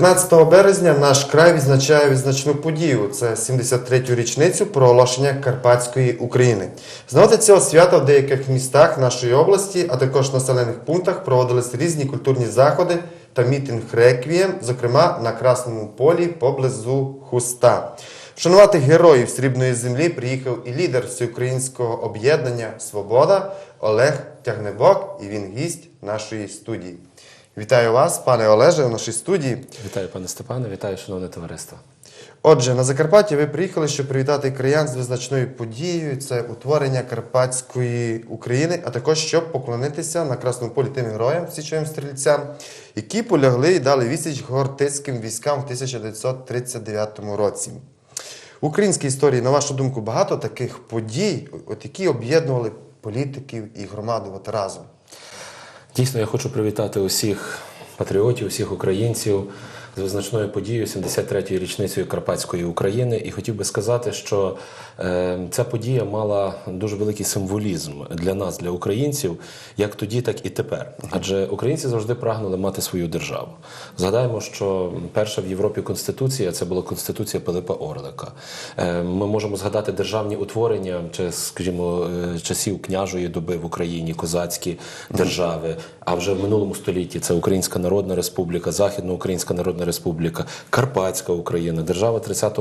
15 березня наш край відзначає відзначну подію. Це 73-ю річницю проголошення Карпатської України. З цього свята в деяких містах нашої області, а також населених пунктах проводились різні культурні заходи та мітинг реквієм, зокрема на Красному полі поблизу Хуста. Вшанувати героїв срібної землі приїхав і лідер всеукраїнського об'єднання Свобода Олег Тягнебок, і він гість нашої студії. Вітаю вас, пане Олеже, у нашій студії. Вітаю, пане Степане, вітаю, шановне товариство. Отже, на Закарпаття ви приїхали, щоб привітати краян з визначною подією. Це утворення Карпатської України, а також щоб поклонитися на Красному полі тим героям, січовим стрільцям, які полягли і дали відсіч гортицьким військам в 1939 році. В українській історії, на вашу думку, багато таких подій, от які об'єднували політиків і громаду от разом. Дійсно, я хочу привітати усіх патріотів, усіх українців з визначною подією 73-ї річницею Карпатської України. І хотів би сказати, що е, ця подія мала дуже великий символізм для нас, для українців, як тоді, так і тепер. Адже українці завжди прагнули мати свою державу. Згадаємо, що перша в Європі конституція це була конституція Пилипа Орлика. Е, ми можемо згадати державні утворення, чи, скажімо, е, часів княжої доби в Україні, козацькі держави. А вже в минулому столітті це Українська Народна Республіка, Західноукраїнська Народна Республіка, Карпатська Україна, держава 30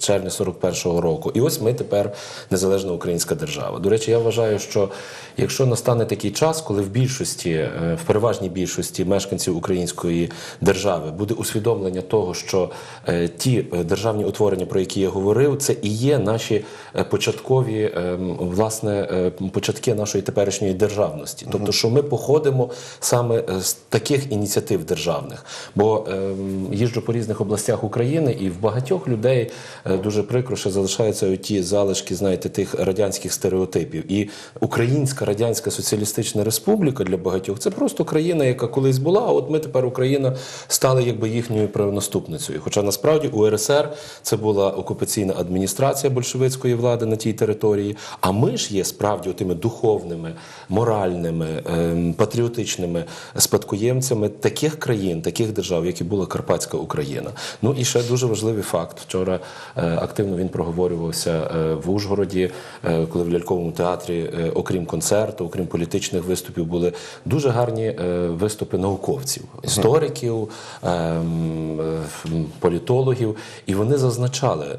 червня 41-го року. І ось ми тепер незалежна українська держава. До речі, я вважаю, що якщо настане такий час, коли в більшості, е, в переважній більшості мешканців української держави буде усвідомлення того, що е, ті е, державні утворення, про які я говорив, це і є наші початкові е, власне початки нашої теперішньої державності. Тобто, що ми походимо саме з таких ініціатив державних. Бо е, їжджу по різних областях України, і в багатьох людей е, дуже прикро, що залишаються ті залишки, знаєте, тих радянських стереотипів. І Українська Радянська Соціалістична Республіка для багатьох це просто країна, яка колись була. А от ми тепер Україна стали якби їхньою правонаступницею. Хоча насправді УРСР це була окупаційна адміністрація большевицької влади на тій території. А ми ж є справді тими духовними, моральними, ем, патріотичними спадкоємцями таких країн, таких держав, як і була Карпатська Україна. Ну і ще дуже важливий факт. Вчора е, активно він проговорювався е, в Ужгороді, е, коли в ляльковому театрі, окрім концерту, окрім політичних виступів, були дуже гарні виступи науковців, істориків, ем, е, м, політологів, і вони зазначали.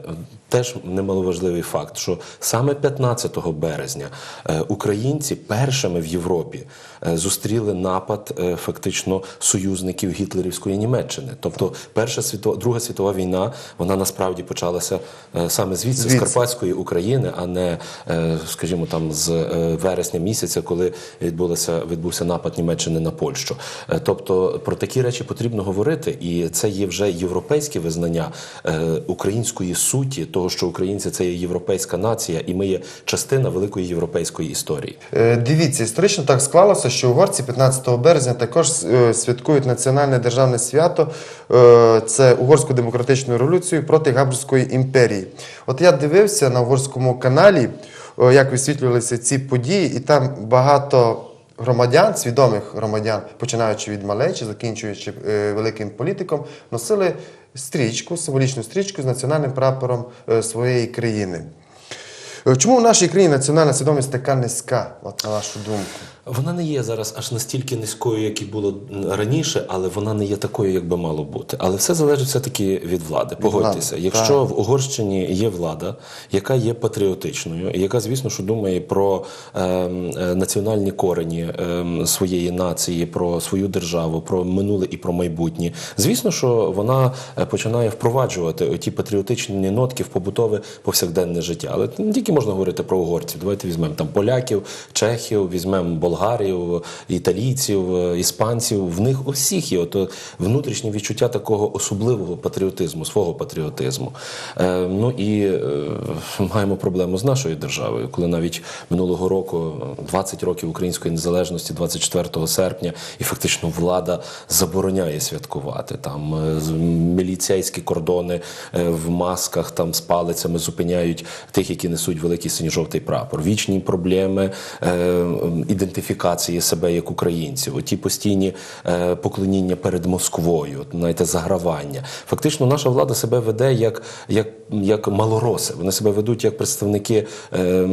Теж немаловажливий факт, що саме 15 березня українці першими в Європі зустріли напад е, фактично союзників гітлерівської Німеччини. Тобто, перша світова, друга світова війна вона насправді почалася е, саме звідси, Звідси. з Карпатської України, а не, е, скажімо, там з е, вересня місяця, коли відбулося відбувся напад Німеччини на Польщу. Е, Тобто про такі речі потрібно говорити, і це є вже європейське визнання е, української суті, того, що українці це є європейська нація, і ми є частина великої європейської історії. Е, Дивіться, історично так склалося, що угорці 15 березня також е, святкують національне державне свято. е, Це угорську демократичну революцію проти Габсburзької імперії. От я дивився на угорському каналі, е, як висвітлювалися ці події, і там багато. Громадян, свідомих громадян, починаючи від малечі, закінчуючи е, великим політиком, носили стрічку, символічну стрічку з національним прапором е, своєї країни. Чому в нашій країні національна свідомість така низька, от на вашу думку? Вона не є зараз аж настільки низькою, як і було раніше, але вона не є такою, як би мало бути. Але все залежить все таки від влади. Погодьтеся, влади, якщо в Угорщині є влада, яка є патріотичною, яка, звісно, що думає про ем, е, національні корені ем, своєї нації, про свою державу, про минуле і про майбутнє, звісно, що вона е, починає впроваджувати ті патріотичні нотки в побутове повсякденне життя. Але не тільки можна говорити про угорців. Давайте візьмемо там поляків, чехів, візьмемо болгарів, італійців, е, іспанців. В них усіх є ото внутрішнє відчуття такого особливого патріотизму, свого патріотизму. Е, ну і е, маємо проблему з нашою державою, коли навіть минулого року, 20 років української незалежності, 24 серпня, і фактично влада забороняє святкувати там е, міліцейські кордони е, в масках, там з палицями зупиняють тих, які несуть великий синьо-жовтий прапор. Вічні проблеми е, ідентифікації ідентифікації себе як українців, оті постійні е, поклоніння перед Москвою, знаєте, загравання. Фактично, наша влада себе веде як, як, як малороси. Вони себе ведуть як представники, е,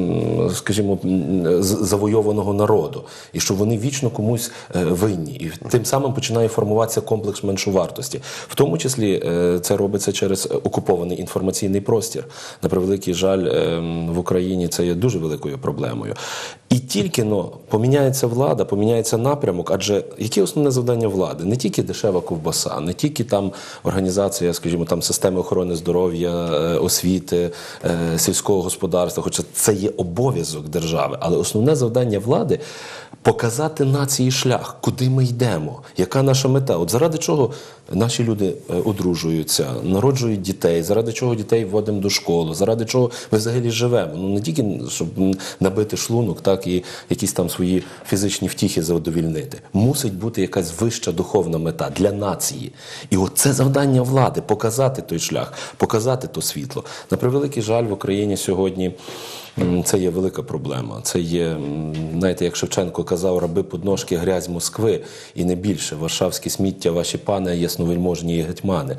скажімо, завойованого народу, і що вони вічно комусь е, винні. І тим самим починає формуватися комплекс меншовартості. В тому числі це робиться через окупований інформаційний простір. На превеликий жаль, в Україні це є дуже великою проблемою. І тільки но поміняється влада, поміняється напрямок. Адже яке основне завдання влади? Не тільки дешева ковбаса, не тільки там організація, скажімо, там системи охорони здоров'я, е, освіти, е, сільського господарства, хоча це є обов'язок держави, але основне завдання влади показати нації шлях, куди ми йдемо, яка наша мета. От заради чого наші люди е, одружуються, народжують дітей, заради чого дітей вводимо до школи, заради чого ми взагалі живемо. Ну не тільки щоб набити шлунок, так і якісь там свої фізичні втіхи задовільнити. Мусить бути якась вища духовна мета для нації. І оце завдання влади показати той шлях, показати то світло. На превеликий жаль, в Україні сьогодні. Це є велика проблема. Це є, знаєте, як Шевченко казав, раби подножки грязь Москви і не більше. Варшавські сміття, ваші пани, ясновельможні і гетьмани.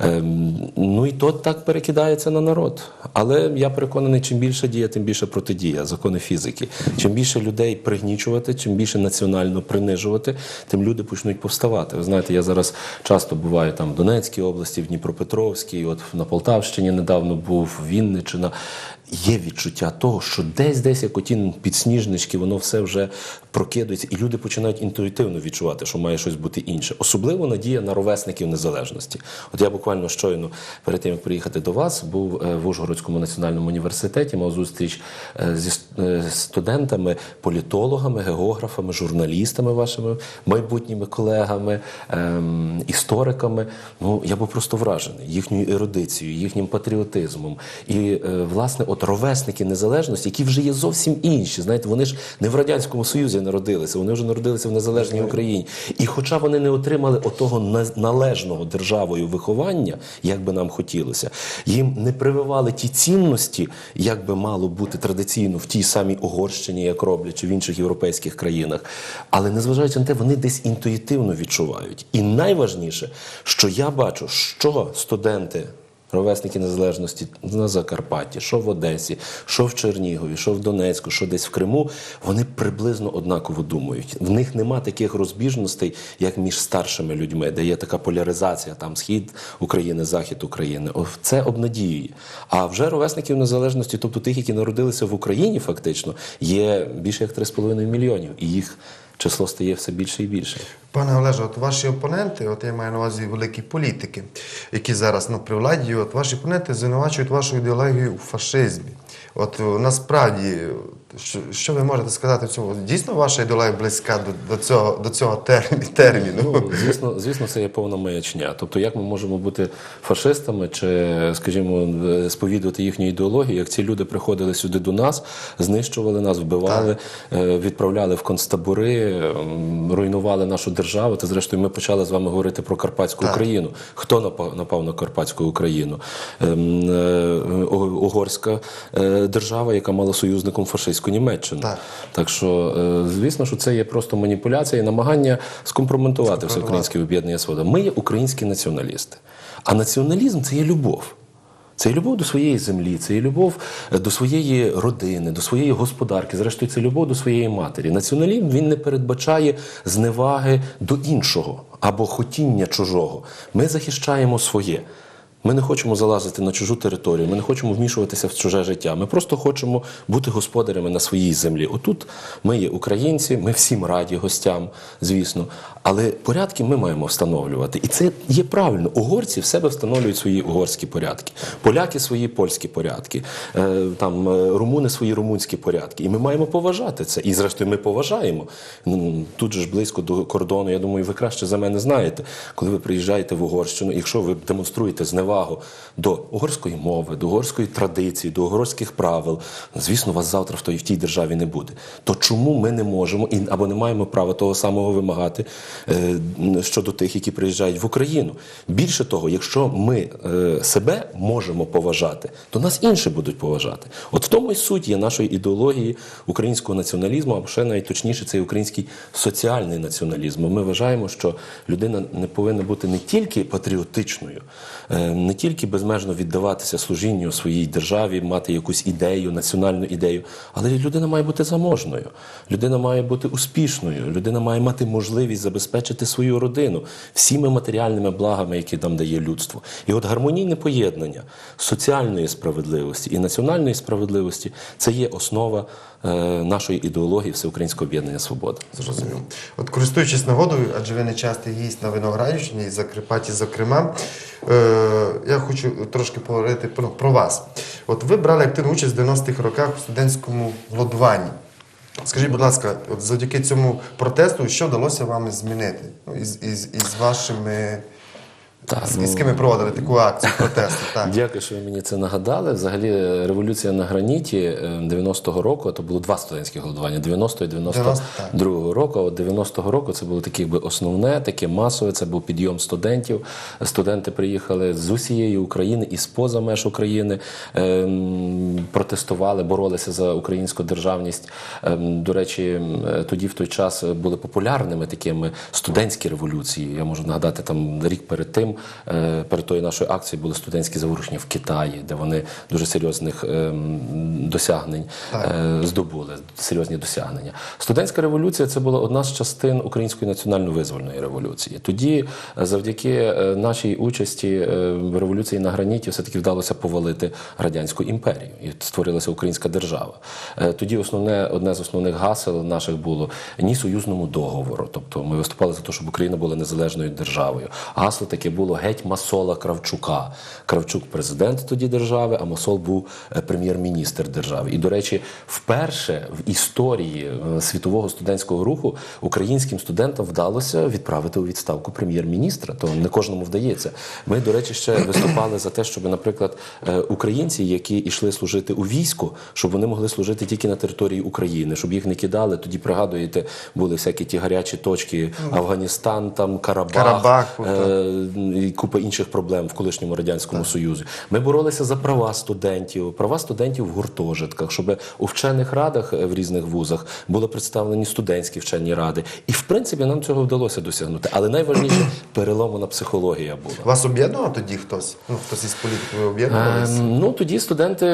Ем, ну і то так перекидається на народ. Але я переконаний, чим більше дія, тим більше протидія, закони фізики. Чим більше людей пригнічувати, чим більше національно принижувати, тим люди почнуть повставати. Ви знаєте, я зараз часто буваю там в Донецькій області, в Дніпропетровській, от на Полтавщині недавно був, Вінниччина. Є відчуття того, що десь, десь як оті підсніжнички, воно все вже прокидується, і люди починають інтуїтивно відчувати, що має щось бути інше. Особливо надія на ровесників незалежності. От я буквально щойно перед тим як приїхати до вас, був е, в Ужгородському національному університеті, мав зустріч е, зі е, студентами, політологами, географами, журналістами, вашими майбутніми колегами, ем, істориками. Ну я був просто вражений їхньою ерудицією, їхнім патріотизмом. І власне, от ровесники незалежності, які вже є зовсім інші. Знаєте, вони ж не в радянському Союзі народилися, вони вже народилися в незалежній Україні. І хоча вони не отримали отого належного державою виховання, як би нам хотілося, їм не прививали ті цінності, як би мало бути традиційно в тій самій Угорщині, як роблять, чи в інших європейських країнах. Але незважаючи на те, вони десь інтуїтивно відчувають. І найважніше, що я бачу, що студенти. Ровесники незалежності на Закарпатті, що в Одесі, що в Чернігові, що в Донецьку, що десь в Криму, вони приблизно однаково думають. В них нема таких розбіжностей, як між старшими людьми, де є така поляризація, там схід України, захід України. Це обнадіює. А вже ровесників незалежності, тобто тих, які народилися в Україні, фактично, є більше як 3,5 мільйонів, і їх число стає все більше і більше. Пане Олеже, от ваші опоненти, от я маю на увазі великі політики, які зараз ну, при владі, от ваші опоненти звинувачують вашу ідеологію у фашизмі. От насправді, що, що ви можете сказати в цьому? Дійсно, ваша ідеологія близька до, до цього, до цього термі- терміну? Ну, звісно, звісно, це є повна маячня. Тобто, як ми можемо бути фашистами чи, скажімо, сповідувати їхню ідеологію, як ці люди приходили сюди до нас, знищували нас, вбивали, е, відправляли в концтабори, руйнували нашу державу. Та зрештою, ми почали з вами говорити про Карпатську Україну. Хто напав, на Карпатську Україну? Ем, е, Угорська е, держава, яка мала союзником фашистську Німеччину. Так. Так що, е, звісно, що це є просто маніпуляція і намагання скомпрометувати все українське об'єднання свобода. Ми є українські націоналісти. А націоналізм це є любов. Це є любов до своєї землі, це є любов е, до своєї родини, до своєї господарки. Зрештою, це любов до своєї матері. Націоналізм він не передбачає зневаги до іншого або хотіння чужого. Ми захищаємо своє. Ми не хочемо залазити на чужу територію, ми не хочемо вмішуватися в чуже життя. Ми просто хочемо бути господарями на своїй землі. Отут ми є українці, ми всім раді гостям, звісно. Але порядки ми маємо встановлювати. І це є правильно. Угорці в себе встановлюють свої угорські порядки, поляки свої польські порядки, е, там е, румуни свої румунські порядки. І ми маємо поважати це. І зрештою ми поважаємо. Ну, Тут же ж близько до кордону. Я думаю, ви краще за мене знаєте, коли ви приїжджаєте в Угорщину, якщо ви демонструєте зневагу до угорської мови, до угорської традиції, до угорських правил, звісно, вас завтра в той в тій державі не буде. То чому ми не можемо і або не маємо права того самого вимагати щодо тих, які приїжджають в Україну. Більше того, якщо ми е, себе можемо поважати, то нас інші будуть поважати. От в тому і суть є нашої ідеології українського націоналізму, або ще найточніше, це український соціальний націоналізм. Ми вважаємо, що людина не повинна бути не тільки патріотичною, е, не тільки безмежно віддаватися служінню своїй державі, мати якусь ідею, національну ідею, але людина має бути заможною, людина має бути успішною, людина має мати можливість забезпечити свою родину всіми матеріальними благами, які нам дає людство. І от гармонійне поєднання соціальної справедливості і національної справедливості це є основа е, нашої ідеології Всеукраїнського об'єднання Свобода. Зрозумів. От користуючись нагодою, адже ви не частий гість на Виноградівщині і Закарпатті, зокрема, е, я хочу трошки поговорити про, про вас. От ви брали активну участь в 90-х роках в студентському голодуванні. Скажіть, будь ласка, от завдяки цьому протесту, що вдалося вам змінити? Ну, із, із, із вашими. Так, з, з ким ви проводили таку акцію протесту? Так. Дякую, що ви мені це нагадали. Взагалі, е, революція на граніті е, 90-го року, то було два студентські голодування 90 і 92-го року. А от 90-го року це було таке якби основне, таке масове. Це був підйом студентів. Студенти приїхали з усієї України і з поза меж України, ем, протестували, боролися за українську державність. Ем, До речі, е, тоді в той час були популярними такими студентські революції. Я можу нагадати там рік перед тим, е, перед тою нашою акцією були студентські заворушення в Китаї, де вони дуже серйозних ем, досягнень е, здобули, серйозні досягнення. Студентська революція це була одна з частин української національно-визвольної революції. Тоді, е, завдяки нашій участі в революції на граніті, все таки вдалося повалити радянську імперію і створилася українська держава. Тоді основне одне з основних гасел наших було ні союзному договору. Тобто ми виступали за те, щоб Україна була незалежною державою. Гасло таке було геть Масола Кравчука. Кравчук президент тоді держави, а Масол був е, прем'єр-міністр держави. І, до речі, вперше в історії е, світового студентського руху українським студентам вдалося відправити у відставку прем'єр-міністра. То не кожному вдається. Ми, до речі, ще виступали за те, щоб, наприклад, е, українці, які йшли служити у війську, щоб вони могли служити тільки на території України, щоб їх не кидали. Тоді пригадуєте, були всякі ті гарячі точки Афганістан, там Карабах, Карабах, е, і купа інших проблем в колишньому радянському союзі. Ми боролися за права студентів, права студентів в гуртожитках, щоб у вчених радах е, в різних вузах були представлені студентські вчені ради. І в принципі нам цього вдалося досягнути. Але найважливіше переломана психологія була. Вас об'єднував тоді хтось? Ну, хтось із політиків ви об'єднувалися? Ем, Ну тоді студенти,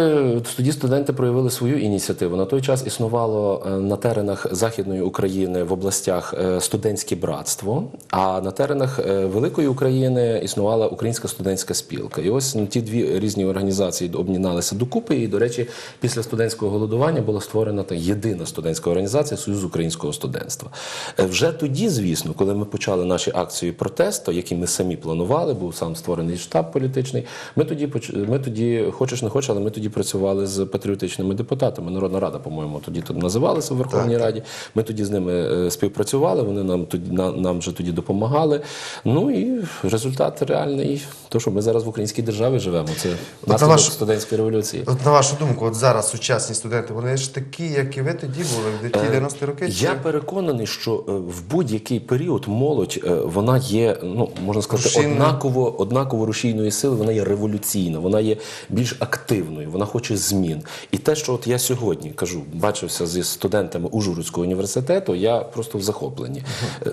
тоді студенти проявили свою ініціативу. На той час існувало е, на теренах Західної України в областях е, студентське братство, а на теренах е, Великої України існувала Українська студентська спілка. І ось ну, ті дві різні організації об'єдналися докупи. І, до речі, після студентського голодування була створена та єдина студентська організація Союз українського студентства. Е, Вже тоді, звісно, коли ми почали наші акції протесту, які ми самі планували, був сам створений штаб політичний. Ми тоді ми тоді, хочеш не хочеш, але ми тоді працювали з патріотичними депутатами. Народна рада, по-моєму, тоді тут називалася в Верховній Раді. Ми тоді з ними е, співпрацювали. Вони нам тоді нам вже тоді допомагали. Ну і результат реальний. То, що ми зараз в українській державі живемо, це наслідок ваш- студентської революції. От на вашу думку, от зараз сучасні студенти, вони ж такі, як і ви тоді були, в ті 90-ті роки? чи- Я переконаний, що е, в будь-який період молодь е, вона є, ну можна сказати, Рушійною. однаково, однаково рушійної сили, вона є революційна, вона є більш активною, вона хоче змін. І те, що от я сьогодні кажу, бачився зі студентами Ужгородського університету, я просто в захопленні. Е,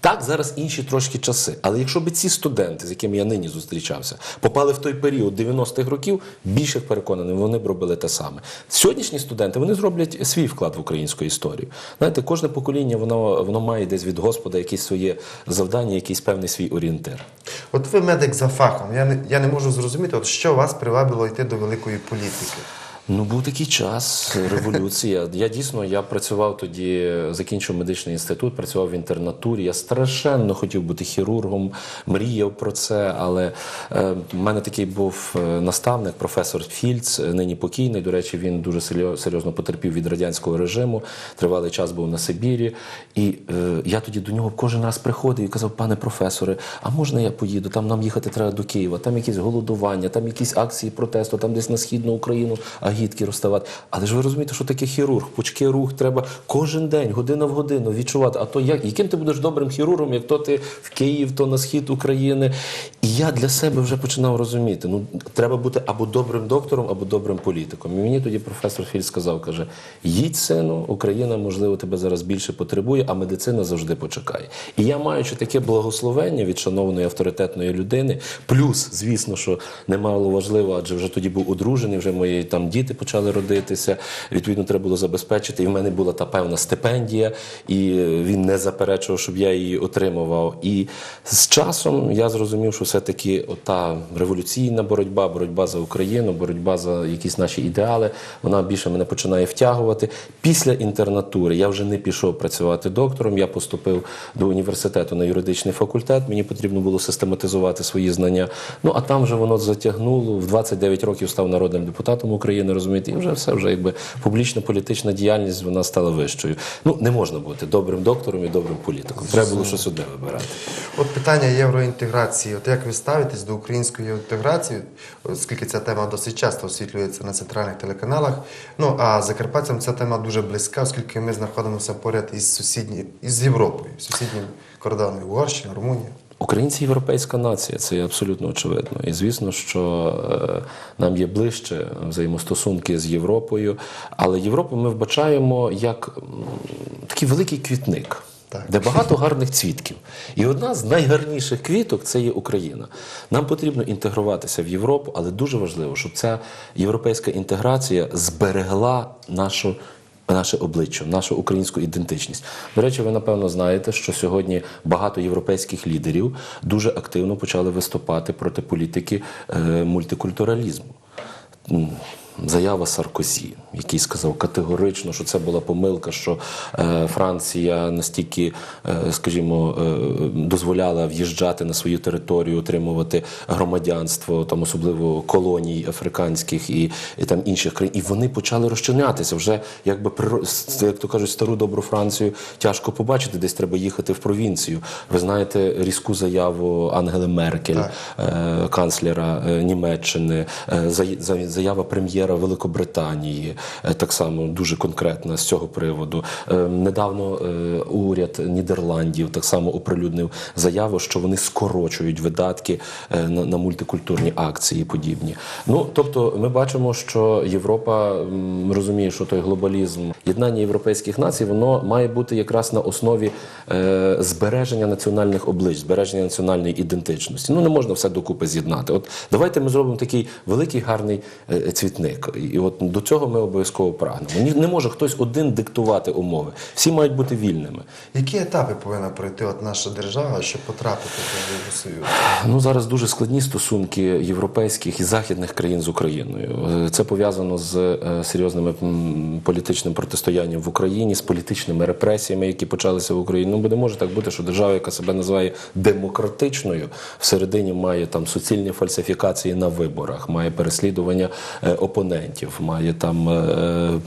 Так, зараз інші трошки часи. Але якщо б ці студенти, з якими я нині зустрічався, попали в той період 90-х років, більше переконаний, вони б робили те саме. Сьогоднішні студенти вони зроблять свій вклад в українську історію. Знаєте, кожне покоління воно, воно має десь від Господа якесь своє завдання, якийсь певний свій орієнтир. От ви медик за фахом. Я не, я не можу зрозуміти, от що вас привабило йти до великої політики. Ну, був такий час, революція. Я дійсно я працював тоді, закінчив медичний інститут, працював в інтернатурі. Я страшенно хотів бути хірургом, мріяв про це. Але е, в мене такий був е, наставник, професор Фільц, е, нині покійний. До речі, він дуже серйозно потерпів від радянського режиму. Тривалий час був на Сибірі. І е, я тоді до нього кожен раз приходив і казав, пане професоре, а можна я поїду? Там нам їхати треба до Києва, там якісь голодування, там якісь акції протесту, там десь на східну Україну, а агітки розставати. Але ж ви розумієте, що таке хірург? Пучки рух треба кожен день, година в годину відчувати. А то як яким ти будеш добрим хірургом, як то ти в Київ, то на схід України. І я для себе вже починав розуміти. Ну треба бути або добрим доктором, або добрим політиком. І мені тоді професор Філь сказав: каже: їдь, сину, Україна, можливо, тебе зараз більше потребує, а медицина завжди почекає. І я, маючи таке благословення від шановної авторитетної людини, плюс, звісно, що немало важливо, адже вже тоді був одружений, вже мої там діти почали родитися. Відповідно, треба було забезпечити. І в мене була та певна стипендія, і він не заперечував, щоб я її отримував. І з часом я зрозумів, що все-таки та революційна боротьба, боротьба за Україну, боротьба за якісь наші ідеали, вона більше мене починає втягувати. Після інтернатури я вже не пішов працювати доктором. Я поступив до університету на юридичний факультет. Мені потрібно було систематизувати свої знання. Ну а там вже воно затягнуло. В 29 років став народним депутатом України. Розумієте, і вже все вже якби публічна політична діяльність вона стала вищою. Ну не можна бути добрим доктором і добрим політиком. Треба було щось одне вибирати. От питання євроінтеграції. От як ви ставитесь до української інтеграції, оскільки ця тема досить часто освітлюється на центральних телеканалах. Ну а закарпатцям ця тема дуже близька, оскільки ми знаходимося поряд із сусідні із Європою, сусіднім кордоном Угорщина, Румунія. Українці європейська нація, це абсолютно очевидно. І звісно, що е, нам є ближче взаємостосунки з Європою, але Європу ми вбачаємо як такий великий квітник. Так. Де багато гарних цвітків. І одна з найгарніших квіток це є Україна. Нам потрібно інтегруватися в Європу, але дуже важливо, щоб ця європейська інтеграція зберегла нашу наше обличчя, нашу українську ідентичність. До речі, ви напевно знаєте, що сьогодні багато європейських лідерів дуже активно почали виступати проти політики е, мультикультуралізму. Заява Саркозі, який сказав категорично, що це була помилка, що е, Франція настільки, е, скажімо, е, дозволяла в'їжджати на свою територію, отримувати громадянство, там особливо колоній африканських і, і там інших країн. І вони почали розчинятися. Вже якби як то кажуть, стару добру Францію тяжко побачити, десь треба їхати в провінцію. Ви знаєте різку заяву Ангели Меркель, канцлера Німеччини, заява прем'єра Великобританії, е, так само дуже конкретна з цього приводу. Е, Недавно е, уряд Нідерландів так само оприлюднив заяву, що вони скорочують видатки на, мультикультурні акції подібні. Ну тобто, ми бачимо, що Європа розуміє, що той глобалізм, єднання європейських націй, воно має бути якраз на основі збереження національних облич, збереження національної ідентичності. Ну не можна все докупи з'єднати. От давайте ми зробимо такий великий гарний е, І от до цього ми обов'язково прагнемо. Ні, не може хтось один диктувати умови. Всі мають бути вільними. Які етапи повинна пройти от наша держава, щоб потрапити до Євросоюзу? Ну зараз дуже складні стосунки європейських і західних країн з Україною. Це пов'язано з е, серйозними політичним протистоянням в Україні, з політичними репресіями, які почалися в Україні. Ну бо не може так бути, що держава, яка себе називає демократичною, всередині має там суцільні фальсифікації на виборах, має переслідування е, опонентів, має там е,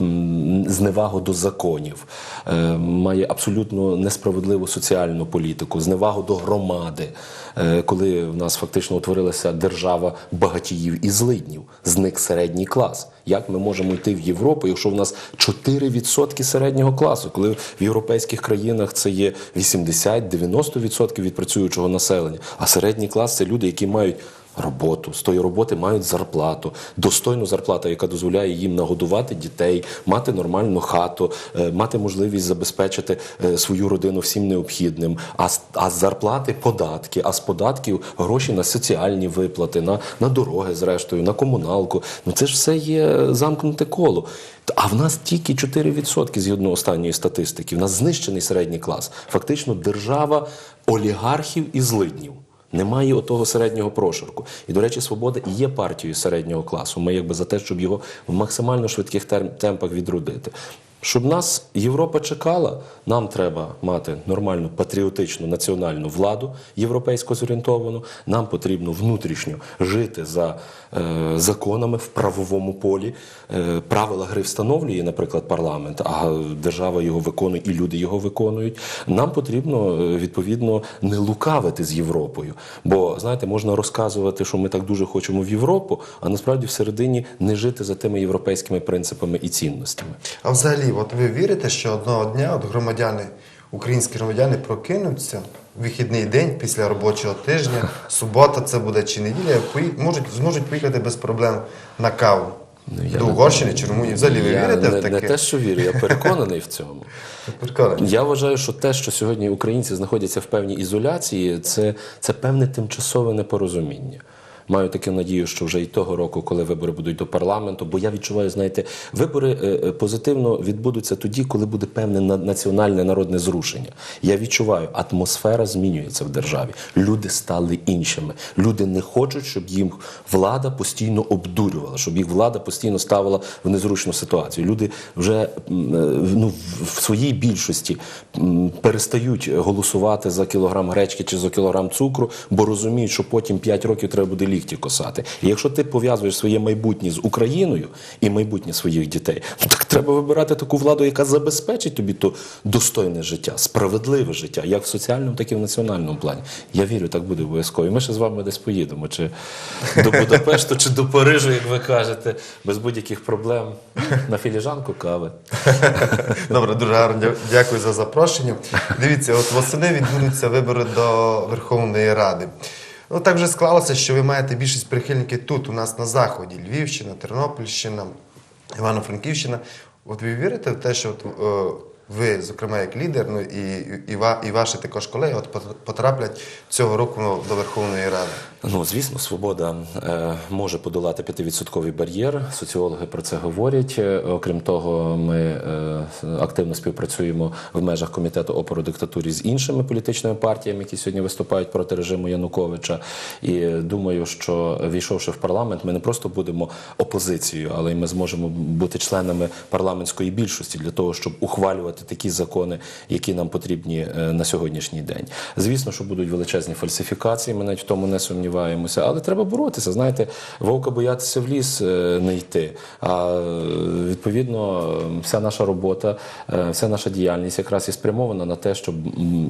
зневагу до законів, е, має абсолютно несправедливу соціальну політику, зневагу до громади. Е, Коли в нас фактично утворилася держава багатіїв і злиднів, зник середній клас. Як ми можемо йти в Європу, якщо в нас 4% середнього класу, коли в європейських країнах це є 80-90% від працюючого населення, а середній клас це люди, які мають роботу, з тої роботи мають зарплату, достойну зарплату, яка дозволяє їм нагодувати дітей, мати нормальну хату, е, мати можливість забезпечити е, свою родину всім необхідним. А з, а з зарплати податки, а з податків гроші на соціальні виплати, на, на дороги, зрештою, на комуналку. Ну це ж все є замкнуте коло. А в нас тільки 4% згідно останньої статистики. В нас знищений середній клас. Фактично держава олігархів і злиднів. Немає отого середнього прошарку. І, до речі, свобода є партією середнього класу. Ми якби за те, щоб його в максимально швидких темпах відродити. Щоб нас Європа чекала, нам треба мати нормальну патріотичну національну владу європейсько зорієнтовану. Нам потрібно внутрішньо жити за е, законами в правовому полі. Е, правила гри встановлює, наприклад, парламент, а держава його виконує і люди його виконують. Нам потрібно е, відповідно не лукавити з Європою. Бо знаєте, можна розказувати, що ми так дуже хочемо в Європу, а насправді всередині не жити за тими європейськими принципами і цінностями. А взагалі, от ви вірите, що одного дня от громадяни, українські громадяни прокинуться в вихідний день після робочого тижня, субота це буде чи неділя, пої- можуть, зможуть поїхати без проблем на каву Ну, я до не- Угорщини чи Румунії. Взагалі, ви я вірите не, в таке? не те, що вірю, я переконаний в цьому. Я вважаю, що те, що сьогодні українці знаходяться в певній ізоляції, це, це певне тимчасове непорозуміння. Маю таку надію, що вже і того року, коли вибори будуть до парламенту, бо я відчуваю, знаєте, вибори е, е, позитивно відбудуться тоді, коли буде певне національне народне зрушення. Я відчуваю, атмосфера змінюється в державі. Люди стали іншими. Люди не хочуть, щоб їм влада постійно обдурювала, щоб їх влада постійно ставила в незручну ситуацію. Люди вже е, ну, в- своїй більшості перестають голосувати за кілограм гречки чи за кілограм цукру, бо розуміють, що потім 5 років треба буде лікті косати. І якщо ти пов'язуєш своє майбутнє з Україною і майбутнє своїх дітей, ну так треба вибирати таку владу, яка забезпечить тобі то достойне життя, справедливе життя, як в соціальному, так і в національному плані. Я вірю, так буде обов'язково. І ми ще з вами десь поїдемо, чи до Будапешту, чи до Парижу, як ви кажете, без будь-яких проблем на філіжанку кави. Добре, дуже гарно дякую за запрошення. Дивіться, от восени відбудуться вибори до Верховної Ради. Ну так вже склалося, що ви маєте більшість прихильників тут, у нас на заході: Львівщина, Тернопільщина, Івано-Франківщина. От ви вірите в те, що от, е, ви, зокрема, як лідер, ну і, і, і ваші також колеги, от пот- потраплять цього року до Верховної Ради? Ну, звісно, свобода е, може подолати 5% бар'єр. Соціологи про це говорять. Е, Окрім того, ми е, активно співпрацюємо в межах комітету опору диктатурі з іншими політичними партіями, які сьогодні виступають проти режиму Януковича. І думаю, що війшовши в парламент, ми не просто будемо опозицією, але й ми зможемо бути членами парламентської більшості для того, щоб ухвалювати такі закони, які нам потрібні на сьогоднішній день. Звісно, що будуть величезні фальсифікації. Ми навіть в тому не сумніваємося, але треба боротися. Знаєте, вовка боятися в ліс е, не йти. А відповідно, вся наша робота, е, вся наша діяльність якраз і спрямована на те, щоб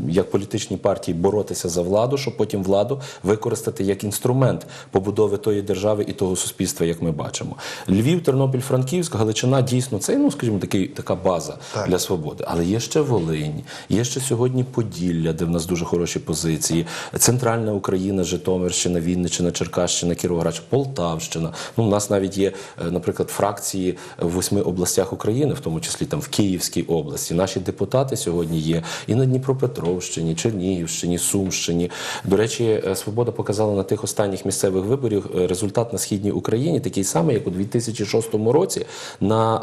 як політичні партії боротися за владу, щоб потім владу використати як інструмент побудови тої держави і того суспільства, як ми бачимо. Львів, Тернопіль, Франківськ, Галичина дійсно це ну, скажімо, такий така база Так. для свободи. Але є ще Волинь, є ще сьогодні Поділля, де в нас дуже хороші позиції. Центральна Україна, Житомирщина, Вінниччина, Черкащина, Кіровоград, Полтавщина. Ну, у нас навіть є, е, наприклад, фракції в восьми областях України, в тому числі там в Київській області. Наші депутати сьогодні є і на Дніпропетровщині, Чернігівщині, Сумщині. До речі, е, Свобода показала на тих останніх місцевих виборів е, результат на східній Україні, такий самий, як у 2006 році на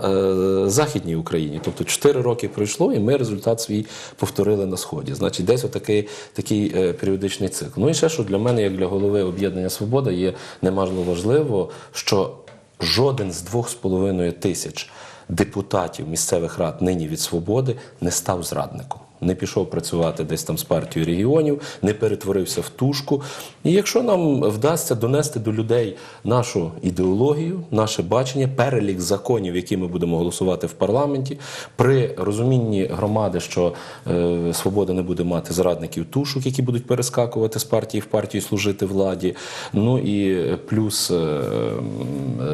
е, західній Україні. Тобто 4 роки пройшло, і ми результат свій повторили на сході. Значить, десь отакий такий періодичний цикл. Ну і ще що для мене, як для голови об'єднання Свобода, є немало важливо, що жоден з двох з половиною тисяч депутатів місцевих рад нині від свободи не став зрадником. Не пішов працювати десь там з партією регіонів, не перетворився в тушку. І якщо нам вдасться донести до людей нашу ідеологію, наше бачення, перелік законів, які ми будемо голосувати в парламенті, при розумінні громади, що е, свобода не буде мати зрадників тушок, які будуть перескакувати з партії в партію, служити владі. Ну і плюс е,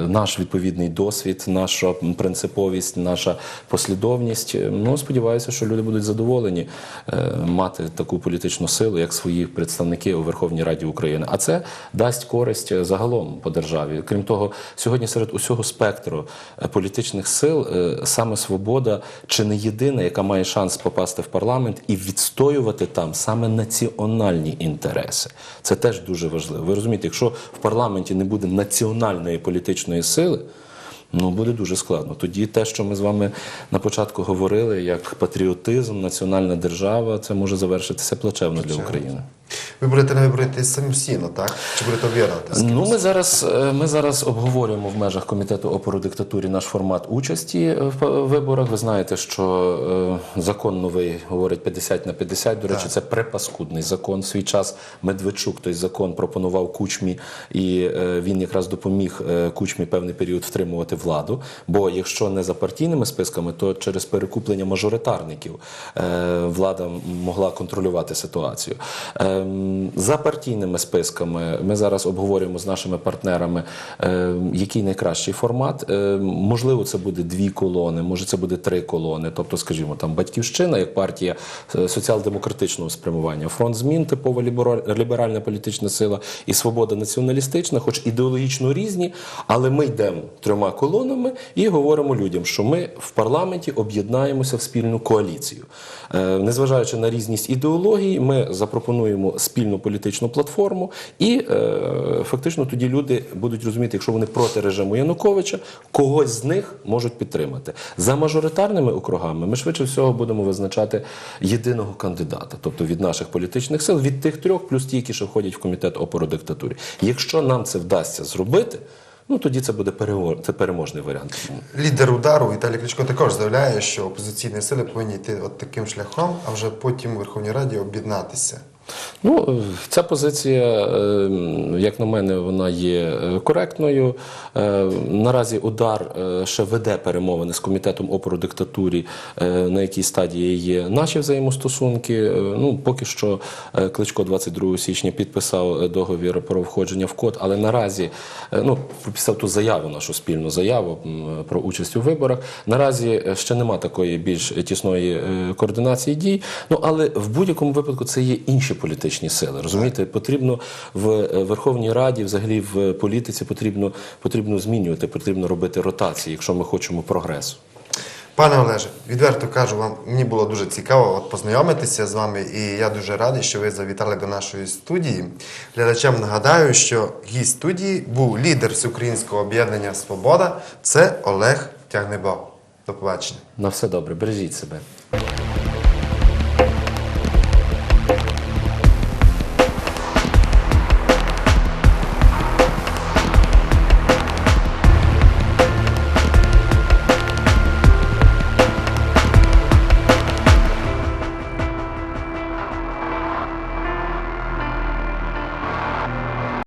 наш відповідний досвід, наша принциповість, наша послідовність. Ну сподіваюся, що люди будуть задоволені е, мати таку політичну силу, як свої представники у Верховній Раді України. А це дасть користь е, загалом по державі. Крім того, сьогодні серед усього спектру е, політичних сил саме свобода чи не єдина, яка має шанс попасти в парламент і відстоювати там саме національні інтереси. Це теж дуже важливо. Ви розумієте, якщо в парламенті не буде національної політичної сили. Ну, буде дуже складно. Тоді те, що ми з вами на початку говорили, як патріотизм, національна держава, це може завершитися плачевно для України. Ви будете на вибори йти самостійно, так? Чи будете об'єднатися? Ну, ми зараз, е, ми зараз обговорюємо в межах комітету опору диктатурі наш формат участі е, в виборах. Ви знаєте, що е, закон новий говорить 50 на 50. До речі, це препаскудний закон. В свій час Медведчук той закон пропонував кучмі, і він якраз допоміг кучмі певний період втримувати владу. Бо якщо не за партійними списками, то через перекуплення мажоритарників влада могла контролювати ситуацію. Ем, За партійними списками ми зараз обговорюємо з нашими партнерами, ем, який найкращий формат. Ем, Можливо, це буде дві колони, може це буде три колони. Тобто, скажімо, там батьківщина як партія е, соціал-демократичного спрямування, фронт змін, типова ліберальна політична сила і свобода націоналістична, хоч ідеологічно різні, але ми йдемо трьома колонами і говоримо людям, що ми в парламенті об'єднаємося в спільну коаліцію. Е, Незважаючи на різність ідеологій, ми запропонуємо спільну політичну платформу, і е, фактично тоді люди будуть розуміти, якщо вони проти режиму Януковича, когось з них можуть підтримати. За мажоритарними округами ми швидше всього будемо визначати єдиного кандидата, тобто від наших політичних сил, від тих трьох, плюс ті, які ще входять в комітет опору диктатурі. Якщо нам це вдасться зробити. Ну тоді це буде це переможний варіант. Лідер удару Віталій Кличко також заявляє, що опозиційні сили повинні йти от таким шляхом, а вже потім у Верховній Раді об'єднатися. Ну, е, ця позиція, е, як на мене, вона є е, коректною. Е, Наразі удар ще веде перемовини з комітетом опору диктатурі, на якій стадії є наші взаємостосунки. Ну, поки що Кличко 22 січня підписав договір про входження в код, але наразі ну, підписав ту заяву, нашу спільну заяву про участь у виборах. Наразі ще нема такої більш тісної координації дій. Ну але в будь-якому випадку це є інші політичні сили. Розумієте, потрібно в е, Верховній Раді, взагалі в політиці, потрібно, потрібно змінювати, потрібно робити ротації, якщо ми хочемо прогресу. Пане Олеже, відверто кажу вам, мені було дуже цікаво от познайомитися з вами, і я дуже радий, що ви завітали до нашої студії. Глядачам нагадаю, що гість студії був лідер всеукраїнського об'єднання Свобода. Це Олег Тягнебо. До побачення. На все добре, бережіть себе.